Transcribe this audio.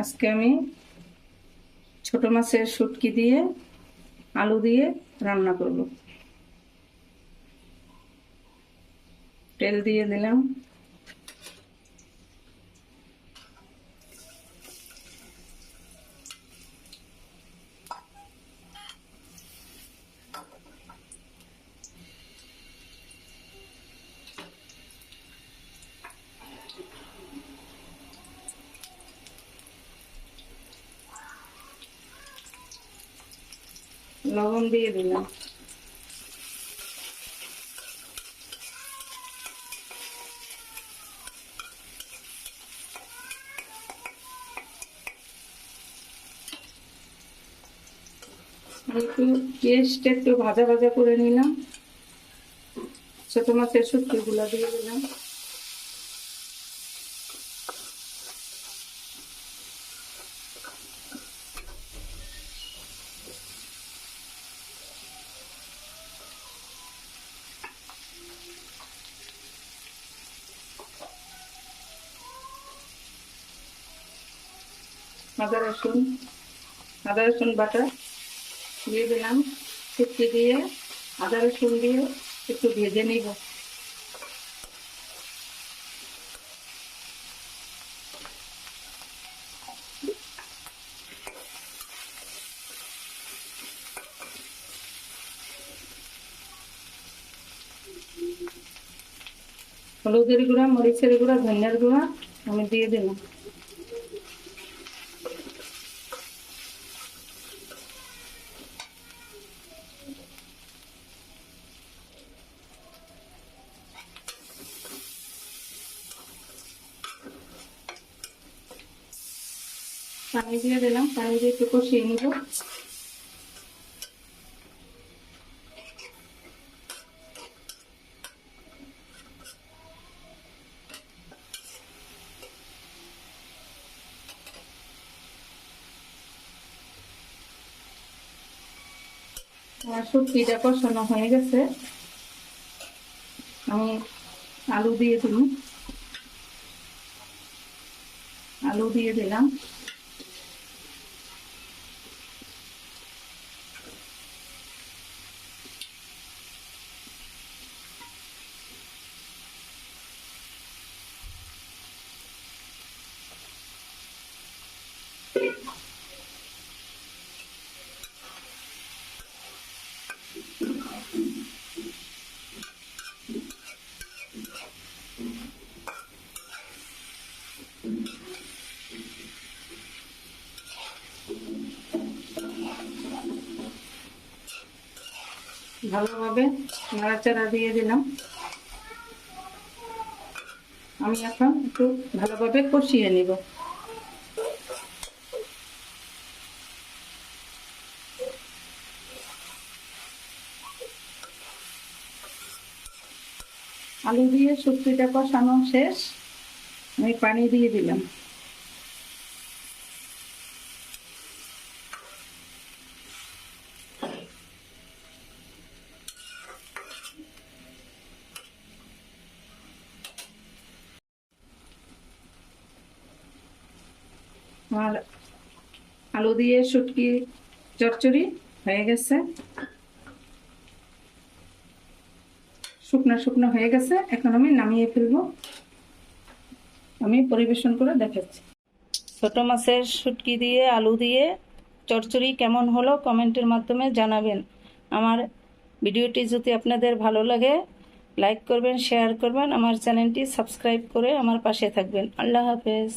আজকে আমি ছোট মাছের শুটকি দিয়ে আলু দিয়ে রান্না করব। তেল দিয়ে দিলাম। লবণ দিয়ে দিলাম। একটু পেস্টটা একটু ভাজা ভাজা করে নিলাম। ছোট মাছের শুটকিগুলো দিয়ে দিলাম। আদা রসুন আদা রসুন বাটা দিয়ে দিলাম। শুটকি দিয়ে আদা রসুন দিয়ে একটু ভেজে নিব। হলুদের গুঁড়া, মরিচের গুঁড়া, ধনিয়ার গুঁড়া আমি দিয়ে দিলাম। পানি দিয়ে দিলাম, পানি দিয়ে একটু কষিয়ে নিব। আমার শুটকিটা কষানো হয়ে গেছে। আমি আলু দিয়ে দিলাম। আলু দিয়ে দিলাম। ভালোভাবে নাড়াচাড়া দিয়ে দিলাম। আমি এখন একটু ভালোভাবে কষিয়ে নিব। আলু দিয়ে শুক্তিটা কষানো শেষ। আমি পানি দিয়ে দিলাম। আর আলু দিয়ে শুটকি চচ্চড়ি হয়ে গেছে। শুকনো শুকনো হয়ে গেছে। এখন আমি নামিয়ে ফেলব। আমি পরিবেশন করে দেখাচ্ছি। ছোট মাছের শুটকি দিয়ে, আলু দিয়ে চচ্চড়ি কেমন হলো কমেন্টের মাধ্যমে জানাবেন। আমার ভিডিওটি যদি আপনাদের ভালো লাগে, লাইক করবেন, শেয়ার করবেন, আমার চ্যানেলটি সাবস্ক্রাইব করে আমার পাশে থাকবেন। আল্লাহ হাফেজ।